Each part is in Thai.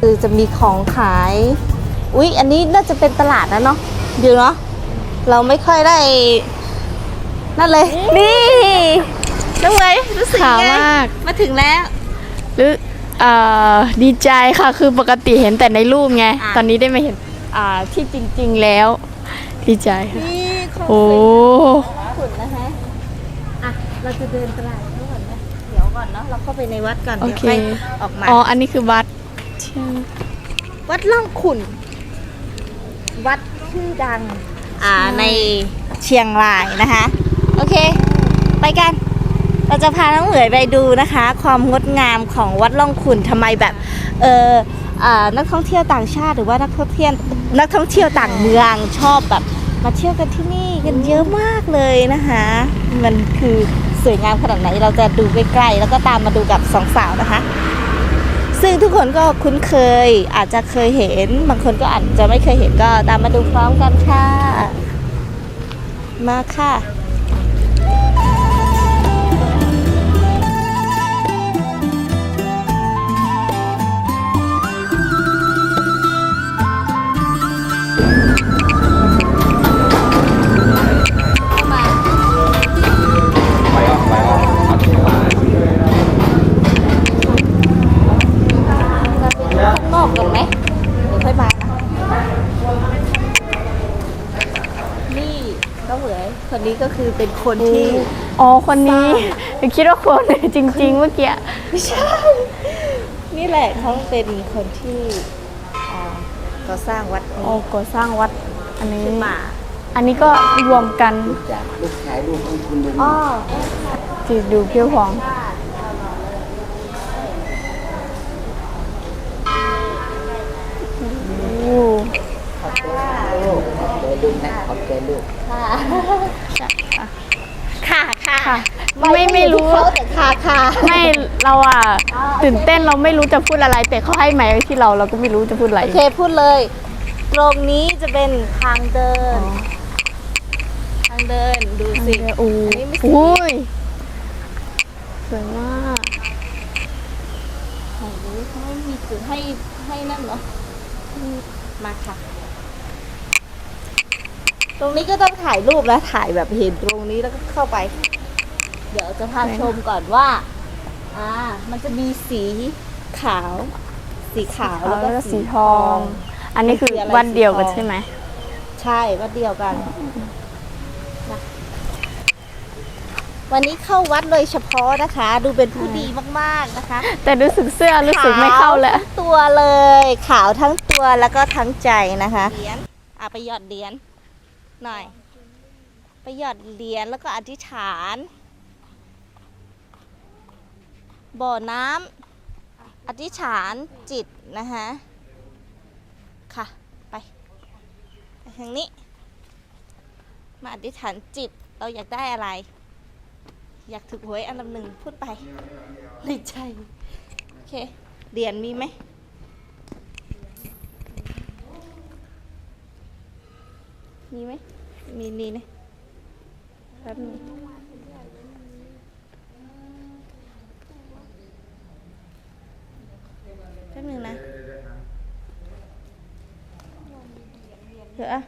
คือจะมีของขาย อุ๊ย อันนี้น่าจะเป็นตลาดนะเนาะเดี๋ยวเนาะ เราไม่ค่อยได้ นั่นเลย นี่น้องเมยรู้สึกขาวไงมาก มาถึงแล้วหรือเอ่อดีใจค่ะ คือปกติเห็นแต่ในรูปไง อะ ตอนนี้ได้มาเห็นอ่าที่จริง ๆแล้ว ดีใจค่ะ นี่ของโอ้เป็นขุนนะฮะ อะ เราจะเดินตลาดเขาก่อนนะ เดี๋ยวก่อนเนาะ เราเข้าไปในวัดก่อนโอเดี๋ยวเคค่อยออกมา อ๋อ อันนี้คือวัด ใช่วัดล่องขุน วัดชื่อดัง อ่าในเชียงรายนะคะ โอเค ไปกัน เราจะพาน้องเหมยไปดูนะคะ ความงดงามของวัดล่องขุนทำไมแบบ เอออ่านักท่องเที่ยวต่างชาติหรือว่านักท่องเที่ยวนักท่องเที่ยวต่างเมืองชอบแบบ มาเที่ยวกันที่นี่กันเยอะมากเลยนะคะ มันคือสวยงามขนาดไหนเราจะดูใกล้ๆแล้วก็ตามมาดูกับสองสาวนะคะ ซึ่งทุกคนก็คุ้นเคยอาจจะเคยเห็น บางคนก็อาจจะไม่เคยเห็นก็ตามมาดูพร้อมกันค่ะ มาค่ะ คนนี้ก็คือเป็นคนที่ อ๋อ คนนี้คิดว่าคนจริง ๆ เมื่อกี้ไม่ใช่ นี่แหละเขาเป็นคนที่อ่าก่อสร้างวัดโอ้นี้ก่อสร้างวัดอันนี้ขึ้นมาอันนี้ก็รวมกันจากลูกชายลูกของคุณลุงอ๋อจีดูเพียวหองโอ้ขอบใจลูกนะขอบใจลูกค่ะ ค่ะค่ะค่ะ ไม่ไม่รู้เขาแต่ค่ะค่ะไม่ เราอะตื่นเต้นเราไม่รู้จะพูดอะไร แต่เขาให้ไม้ไว้ที่เราเราก็ไม่รู้จะพูดอะไร โอเคพูดเลย ตรงนี้จะเป็นทางเดิน ทางเดินดูสิโอ้อันนี้ไม่ใช่โอ้ยสวยมากโอ้โหเขาไม่มีจุดให้ให้นั่นเหรออืมมาค่ะ ตรงนี้ก็ต้องถ่ายรูปนะถ่ายแบบเห็นตรงนี้แล้วก็เข้าไป เดี๋ยวจะพาชมก่อนว่า อ่า มันจะมีสีขาว สีขาวแล้แล้ววก็ก็สีทอง อันนี้คือมันคืออะไรวันเดียวกันสีทองใช่ไหม ใช่วัดเดียวกันนะวันนี้เข้าวัดโดยเฉพาะนะคะ ดูเป็นผู้ดีมากๆนะคะ แต่รู้สึกเสื้อรู้สึกไม่เข้าแล้วขทั้งตัวเลย ขาวทั้งตัวแล้วก็ทั้งใจนะคะเหรียญอะไปหยอดเหรียญ หน่อย ไปหยอดเหรียญแล้วก็อธิษฐาน บ่อน้ำอธิษฐานจิตนะคะค่ะ ไปไปทางนี้ มาอธิษฐานจิตเราอยากได้อะไร อยากถูกหวยอันดับหนึ่งพูดไปในใจโอเคเหรียญมีไหม มีไหม มีนี่นะแป๊บนึงแป๊บนึงนะ เดี๋ยวอะ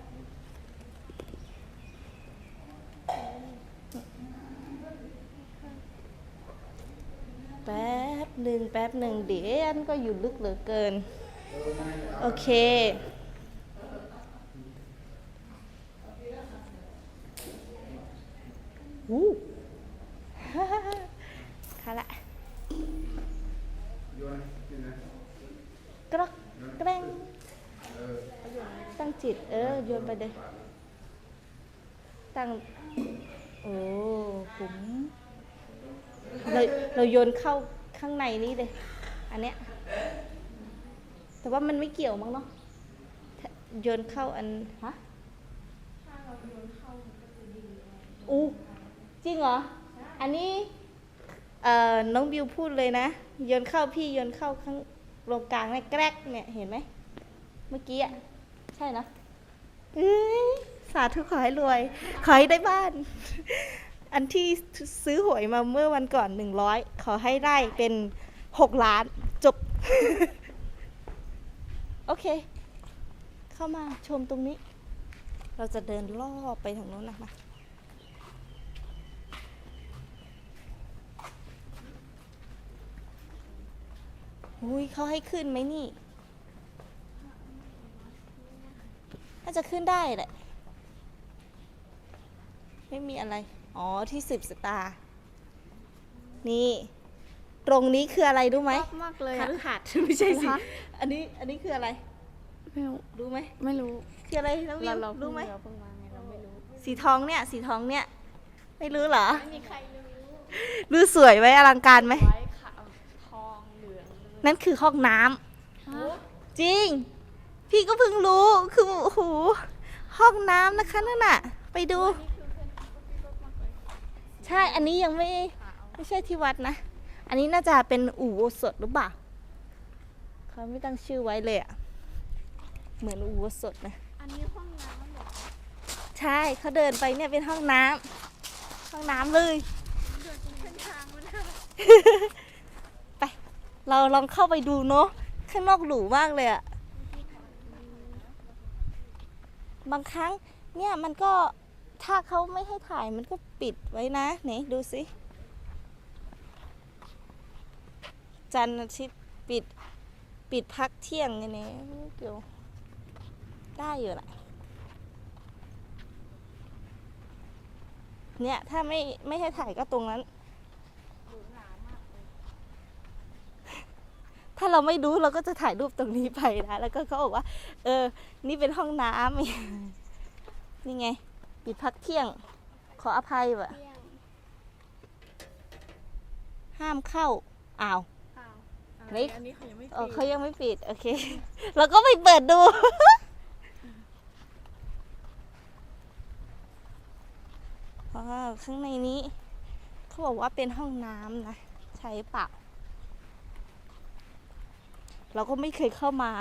แป๊บหนึ่งแป๊บหนึ่งเดี๋ยวอันก็อยู่ลึกเหลือเกิน โอเค หูค่ะละกรอกแกล้งตั้งจิต เออโยนไปเลยตั้ง โอ้ผมเราเราโยนเข้าข้างในนี้เลย อันเนี้ย แต่ว่ามันไม่เกี่ยวมั้งเนาะถ้าโยนเข้าอัน ฮะ อู้ จริงเหรอ อันนี้เอ่อน้องบิวพูดเลยนะโยนเข้าพี่โยนเข้าข้างตรงกลางเนี่ยแกรกเนี่ยเห็นไหมเมื่อกี้อะใช่นะเอ้ยสาธุขอให้รวย ขอให้ได้บ้าน อันที่ซื้อหวยมาเมื่อวันก่อนหนึ่งร้อยขอให้ได้เป็นหกล้านจบ โอเค เข้ามาชมตรงนี้ เราจะเดินรอบไปทางโน้นนะมา อุ้ยเขาให้ขึ้นไหมนี่น่าจะขึ้นได้แหละ ไม่มีอะไร อ๋อที่สิบสตาร์นี่ ตรงนี้คืออะไรรู้ไหมมากเลยคาอะรุหัดไม่ใช่สิ เหรอคะ อันนี้อันนี้คืออะไร ไม่รู้รู้ไหมไม่รู้คืออะไรน้องวิเราวเรารู้ไหมเราเพิ่งมาไงเราไม่รู้สีทองเนี่ย สีทองเนี่ย ไม่รู้เหรอ ไม่มีใครรู้ดูสวยไหมอลังการไหม ไว้ขาวทองเหลืองเลย นั่นคือห้องน้ำจริง พี่ก็เพิ่งรู้คือโอ้โหห้องน้ำนะคะนั่นน่ะ ไปดู ใช่อันนี้ยังไม่ไม่ใช่ที่วัดนะ อันนี้น่าจะเป็นอู่โบสถหรือเปล่าเขาไม่ตั้งชื่อไว้เลยอะเหมือนอู่โบสถนะอันนี้ห้องน้ำเหรอใช่เขาเดินไปเนี่ยเป็นห้องน้ำห้องน้ำเลยไป เราลองเข้าไปดูเนาะข้างนอกหรูมากเลยอะบางครั้งเนี่ยมันก็ถ้าเขาไม่ให้ถ่ายมันก็ปิดไว้นะไหนดูสิจันทร์อาทิตย์ปิดปิดพักเที่ยงไงเนี่ยเกี่ยวได้อยู่แหละเนี่ยถ้าไม่ไม่ให้ถ่ายก็ตรงนั้น ถ้าเราไม่รู้เราก็จะถ่ายรูปตรงนี้ไปนะแล้วก็เขาบอกว่า เออ นี่เป็นห้องน้ำนี่ไงปิดพักเที่ยง ขออภัยว่ะห้ามเข้าอ้าวอ้าวนี่อันนี้เขายังไม่เออเขายังไม่ปิด โอเค เราก็ไปเปิดดูอ๋อข้างในนี้ เขาบอกว่าเป็นห้องน้ำนะ ใช่เปล่า เราก็ไม่เคยเข้ามา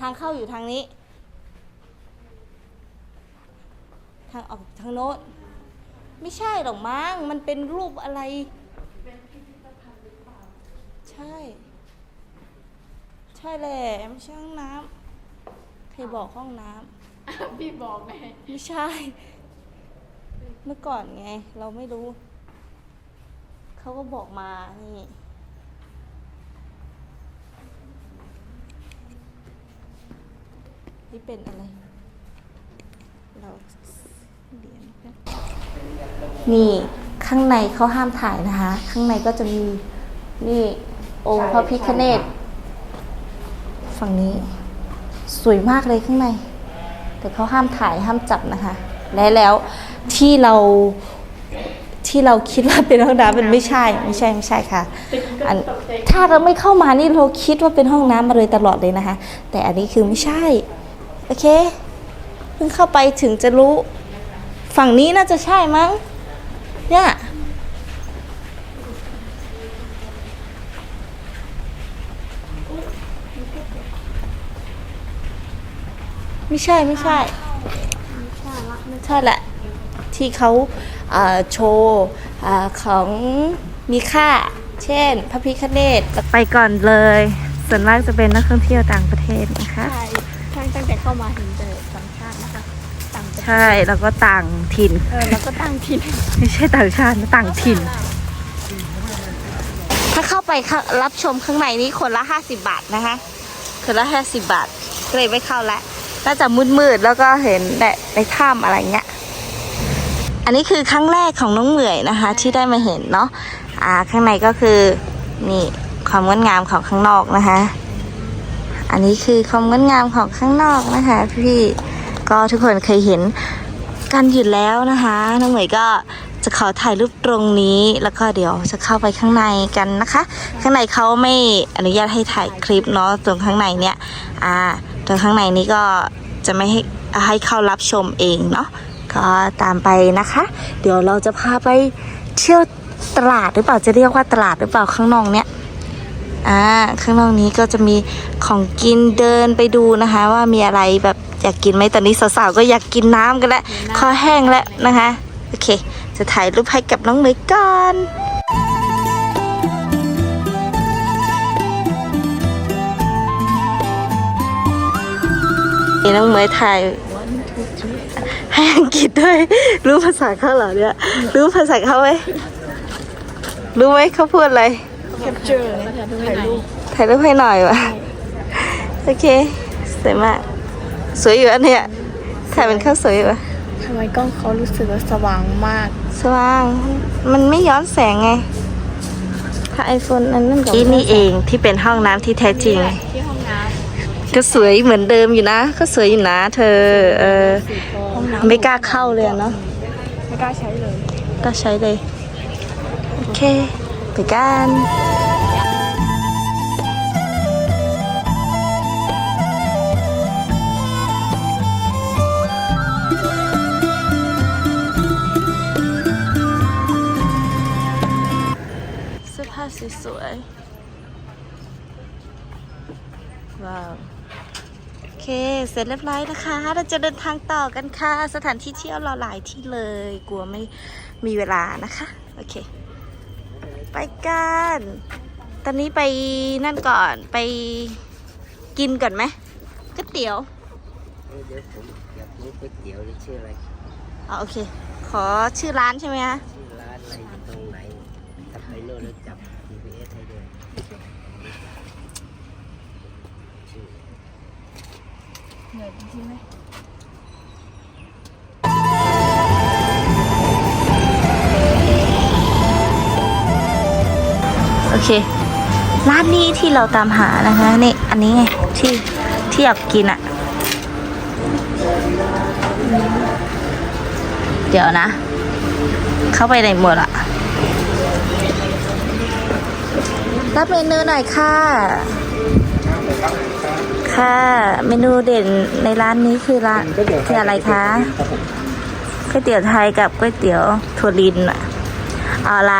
ทางเข้าอยู่ทางนี้ ทางออกทางโน้นไม่ใช่หรอกมั้งมันเป็นรูปอะไร ใช่ ใช่แหละไม่ใช่ห้องน้ำใครบอกห้องน้ำ พี่บอกไง ไม่ใช่ เมื่อก่อนไง เราไม่รู้ เขาก็บอกมา นี่ นี่เป็นอะไร เราเหรียญแป๊บนี่ข้างในเขาห้ามถ่ายนะคะ ข้างในก็จะมี นี่องค์พระพิฆเนศฝั่งนี้ สวยมากเลยข้างใน แต่เขาห้ามถ่ายห้ามจับนะคะ และแล้ว ที่เราที่เราคิดว่าเป็นห้องน้ำมันไม่ใช่ไม่ใช่ไม่ใช่ค่ะอันถ้าเราไม่เข้ามานี่เราคิดว่าเป็นห้องน้ำมาเลยตลอดเลยนะคะ แต่อันนี้คือไม่ใช่โอเคเพิ่งเข้าไปถึงจะรู้ฝั่งนี้น่าจะใช่มั้งเนี่ยไม่ใช่ไม่ใช่ใช่ละ ที่เขาเอ่อโชว์เออของมีค่า เช่น พระพิคเนตไปก่อนเลย ส่วนมากจะเป็นนักท่องเที่ยวต่างประเทศนะคะใช่ใช่ตั้งแต่เข้ามาเห็นแต่สัญชาตินะคะต่างประเทศใช่แล้วก็ต่างถิ่นเออแล้วก็ตั้งถิ่นไม่ใช่ต่างชาตินะต่างถิ่น ถ้าเข้าไปเข้ารับชมข้างในนี้คนละ50 บาทนะคะคนละ50บาทก็เลยไม่เข้าแล้วน่าจะมืดๆแล้วก็เห็นแต่ในถ้ำอะไรเงี้ย อันนี้คือครั้งแรกของน้องเหมื่อยนะคะ ที่ได้มาเห็นเนาะอ่าข้างในก็คือนี่ความงดงามของข้างนอกนะคะ อันนี้คือความงดงามของข้างนอกนะคะพี่ๆก็ทุกคนเคยเห็นกันอยู่แล้วนะคะน้องเหมยก็จะขอถ่ายรูปตรงนี้แล้วก็เดี๋ยวจะเข้าไปข้างในกันนะคะ ข้างในเขาไม่อนุญาตให้ถ่ายคลิปเนาะตรงข้างในเนี่ยอ่าตรงข้างในนี้ก็จะไม่ให้ให้เข้ารับชมเองเนาะ ก็ตามไปนะคะ เดี๋ยวเราจะพาไปเที่ยวตลาดหรือเปล่าจะเรียกว่าตลาดหรือเปล่าข้างนอกเนี้ยอ่าข้างนอกนี้ก็จะมีของกินเดินไปดูนะคะ ว่ามีอะไรแบบอยากกินไหมตอนนี้สาวๆก็อยากกินน้ำกันแล้วคอแห้งแล้วนะคะ โอเค จะถ่ายรูปให้กับน้องเมยก่อนน้องเมยถ่าย ให้อังกฤษด้วย รู้ภาษาเขาเหรอเนี่ย รู้ภาษาเขาไหมรู้ไหมเขาพูดอะไรถ่ายรูปให้หน่อยวะโอเค สวยมาก สวยอยู่อันเนี้ยถ่ายเป็นข้าวสวยอยู่อะทำไมกล้องเขารู้สึกว่าสว่างมาก สว่าง มันไม่ย้อนแสงไงถ้าไอโฟนนั้นนั่นกับนี่เองที่เป็นห้องน้ำที่แท้จริง ที่ห้องน้ก็สวยเหมือนเดิมอยู่นะ ก็สวยอยู่นะ เธอ เออำห้องน้ำ ไม่กล้าเข้าเลยอะเนาะไม่กล้าใช้เลยก็ใช้เลย โอเค ไปกันเสื้อผ้าสวยๆว้าวโอ เค เสร็จเรียบร้อยนะคะ เราจะเดินทางต่อกันค่ะ สถานที่เที่ยวเราหลายที่เลย กลัวไม่มีเวลานะคะ โอเค ไปกัน ตอนนี้ไปนั่นก่อน ไปกินก่อนไหมก๋วยเตี๋ยวเดี๋ยวผมอยากรู้ก๋วยเตี๋ยวนี่ชื่ออะไรอ๋อโอเค ขอชื่อร้านใช่ไหมคะชื่อร้านอะไรอยู่ตรงไหนถ้าไปโน่นแล้วจับ GPS ให้ด้วยชื่อ โอเค ร้านนี้ที่เราตามหานะคะนี่อันนี้ไงที่ที่อยากกินอะเดี๋ยวนะ เข้าไปในหมดอะรับเมนูหน่อยค่ะ ค่ะ เมนูเด่นในร้านนี้คือร้านคืออะไรคะก๋วยเตี๋ยวไทยกับก๋วยเตี๋ยวถั่วลินอะเอาอะไร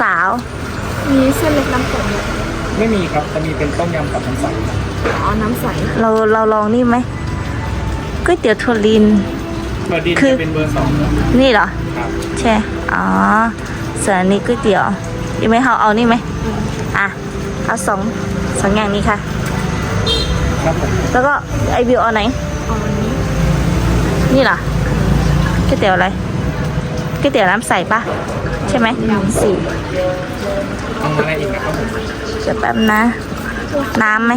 สาวๆมีเส้นเล็กน้ำตกไหมไม่มีครับจะมีเป็นต้มยำกับน้ำใสอ๋อ น้ำใส เราเราลองนี่ไหมก๋วยเตี๋ยวถั่วลิน เบอร์ดินคือ จะเป็นเบอร์สองครับนี่เหรอ ครับใช่ อ๋อส่วนอันนี้ก๋วยเตี๋ยวดีไหมเขาเอานี่ไหม อะ เอาสองสองอย่างนี้ค่ะ ครับผมแล้วก็ไอวิวเอาไหนอ๋ออันนี้นี่เหรอก๋วยเตี๋ยวอะไรก๋วยเตี๋ยวน้ำใสปะใช่ไหมสี่เอาอะไรอีกนะครับผมเดี๋ยวแป๊บนะ น้ำไหม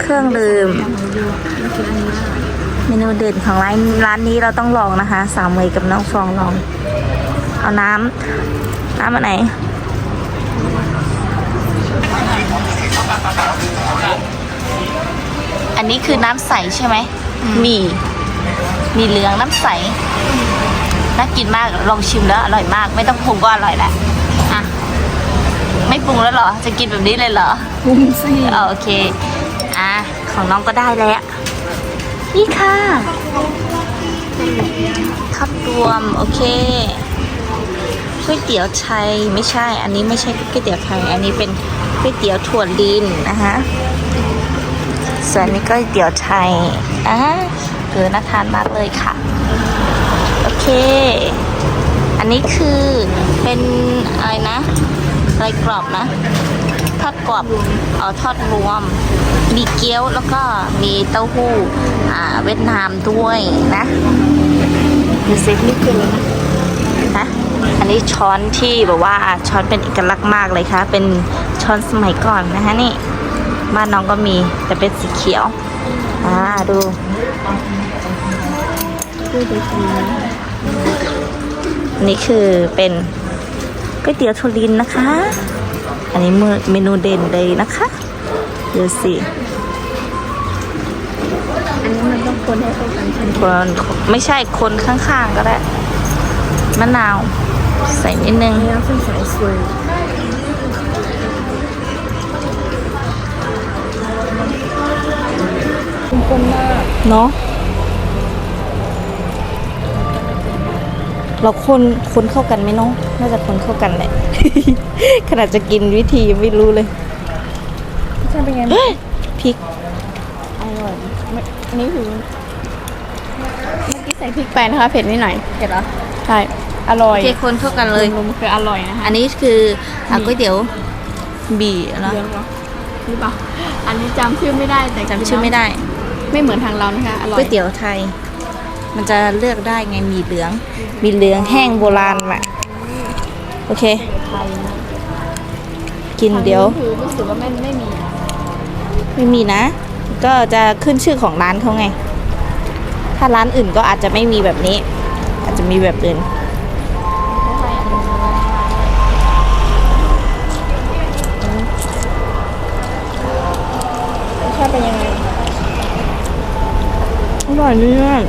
เครื่องดื่มเมนูเด่นของร้านร้านนี้เราต้องลองนะคะ สามเมยกับน้องฟองลอง เอาน้ำน้ำอันไหน อันนี้คือน้ำใสใช่ไหม มี มีเหลืองน้ำใส น่ากินมาก ลองชิมแล้วอร่อยมาก ไม่ต้องปรุงก็อร่อยแหละอะ ไม่ปรุงแล้วเหรอ จะกินแบบนี้เลยเหรอปุ้มซี่เออโอเค อะ ของน้องก็ได้แล้ว นี่ค่ะข้าวรวม โอเคก๋วยเตี๋ยวไทยไม่ใช่ อันนี้ไม่ใช่ก๋วยเตี๋ยวไทย อันนี้เป็นก๋วยเตี๋ยวถั่วลินนะคะ ส่วนนี้ก็ก๋วยเตี๋ยวไทยอะเออน่าทานมากเลยค่ะ โอเค อันนี้คือเป็นอะไรนะ อะไรกรอบนะ ทอดกรอบเออทอดรวม มีเกี๊ยวแล้วก็มีเต้าหู้ อ่า เวียดนามด้วยนะดูสินี่คือนะอันนี้ช้อนที่แบบว่าช้อนเป็นเอกลักษณ์มากเลยค่ะ เป็นช้อนสมัยก่อนนะคะนี่ บ้านน้องก็มีแต่เป็นสีเขียว อ่าดูนนี้คือเป็นก๋วยเตี๋ยวทุลินนะคะ อันนี้เมนูเด่นเลยนะคะดูสิอันนี้มันต้องคนให้เข้ากันใช่ไหมคนไม่ใช่คนข้างๆก็ได้มะนาว ใส่นิดนึงอันนี้น้ำเส้นสายสวย คนมาก เนาะเราคนคนเข้ากันไหมน้องน่าจะคนเข้ากันแหละ ขนาดจะกินวิธียังไม่รู้เลยใช่เป็นไงเฮ้ยพริกอร่อยไม่อันนี้คือเมื่อกี้ใส่พริกไปนะคะ เผ็ดนิดหน่อยเผ็ดเหรอใช่อร่อยโอเคคนเข้ากันเลยรวมๆคืออร่อยนะคะอันนี้คืออะก๋วยเตี๋ยวบีเนาะเลี้ยงเหรอหรือเปล่าอันนี้จำชื่อไม่ได้แต่จำชื่อไม่ได้ ไม่เหมือนทางเรานะคะอร่อก๋ยวยเตี๋ยวไทย มันจะเลือกได้ไงมีเหลือง มีเหลืองแห้งโบราณอะโอเค กินเดี๋ยวทางนู้นคือรู้สึกว่าไม่ไม่มี ไม่มีนะ ก็จะขึ้นชื่อของร้านเขาไง ถ้าร้านอื่นก็อาจจะไม่มีแบบนี้ อาจจะมีแบบอื่น ร่อยมาก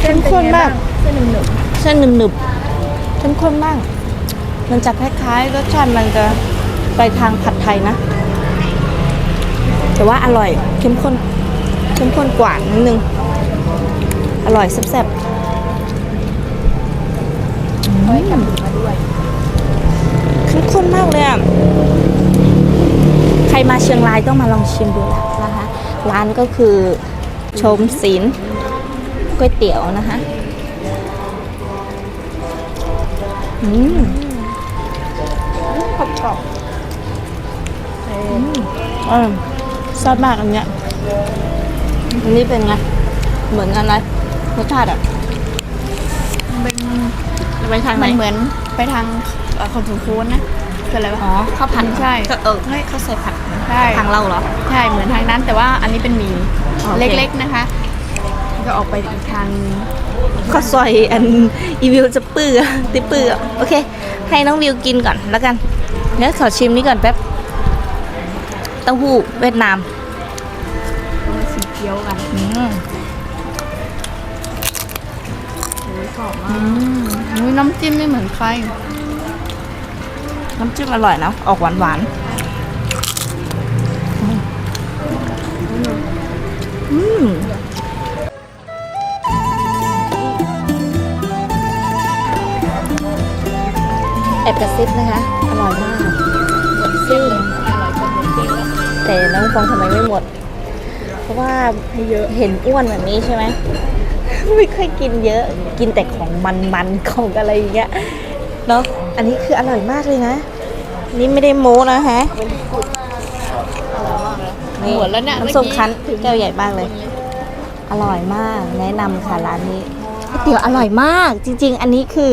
เข้มข้นมากเส้นหนึ่งหนึ่งเส้นหนึบๆเข้มข้นมาก มันจะคล้ายๆรสชาติมันจะไปทางผัดไทยนะ แต่ว่าอร่อยเข้มข้นเข้มข้นกว่านิดนึง อร่อยแซ่บๆไว้กับถึงมาด้วยเข้มข้นมากเลยอะใครมาเชียงรายต้องมาลองชิมดูนะคะร้านก็คือ ชมศิลป์ก๋วยเตี๋ยวนะคะ อืมกรอบกรอบอืมอร่อยชอบมากอันเนี้ยอันนี้เป็นไง เหมือนกันไหมรสชาติอะเป็นไปทางไหนมันเหมือนไปทางเอ่อของฟูนนะ คืออะไรวะ อ๋อข้าวผัดใช่ก็เออไม่ข้าวใส่ผัดใช่ทางเราเหรอ ใช่เหมือนทางนั้นแต่ว่าอันนี้เป็นหมีโอเค เล็กๆนะคะ ก็ออกไปอีกทางข้าวซอยอันอีวิวจะเปื้อติเปื้อโอเค ให้น้องวิวกินก่อนแล้วกันเดี๋ยวขอชิมนี้ก่อนแป๊บเต้าหู้เวียดนามสีเขียวกันอืมโอ้ยกรอบมากอุ๊ยน้ำจิ้มไม่เหมือนใคร น้ำจิ้มอร่อยนะ ออกหวานหวานอืมแอบกระซิบนะคะ อร่อยมากซึ่งแต่น้องฟองทำไมไม่หมด เพราะว่าเยอะเห็นอ้วนแบบนี้ใช่ไหมไม่ค่อยกินเยอะ กินแต่ของมันๆของอะไรอย่างเงี้ย เนาะอันนี้คืออร่อยมากเลยนะ นี่ไม่ได้โม้นะฮะนี่หมดแล้วเนี่ยน้ำส้มเมื่อกี้คั้นแก้วใหญ่มากเลย อร่อยมาก แนะนำค่ะร้านนี้ก๋วยเตี๋ยวอร่อยมาก จริง ๆ อันนี้คือ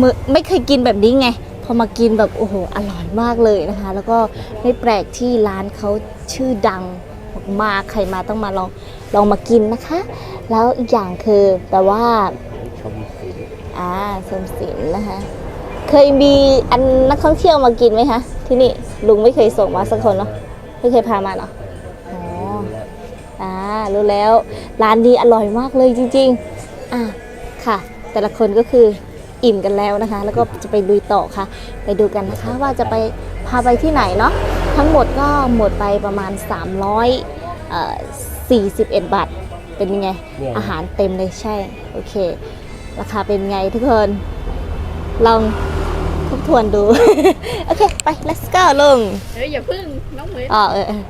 มือไม่เคยกินแบบนี้ไงพอมากินแบบโอ้โหอร่อยมากเลยนะคะ แล้วก็ไม่แปลกที่ร้านเขาชื่อดังมากๆใครมาต้องมาลองลองมากินนะคะ แล้วอีกอย่างคือแต่ว่าชมศิลป์ อ่าสมศิลป์นะคะ เคยมีอันนักท่องเที่ยวมากินไหมคะ ที่นี่ลุงไม่เคยส่งมาสักคนเนาะไม่เคยพามาเนาะอ๋ออ่ารู้แล้วร้านนี้อร่อยมากเลยจริง ๆ อะค่ะ แต่ละคนก็คืออิ่มกันแล้วนะคะ แล้วก็จะไปลุยต่อค่ะ ไปดูกันนะคะว่าจะไปพาไปที่ไหนเนาะทั้งหมดก็หมดไปประมาณ300เอ่อ41 บาท เป็นยังไง อาหารเต็มเลยใช่ โอเค ราคาเป็นไงทุกคน ลองทบทวนดู โอเค ไป let's go ลง เฮ้ยอย่าพึ่งน้องเหมย อ๋อเออเออ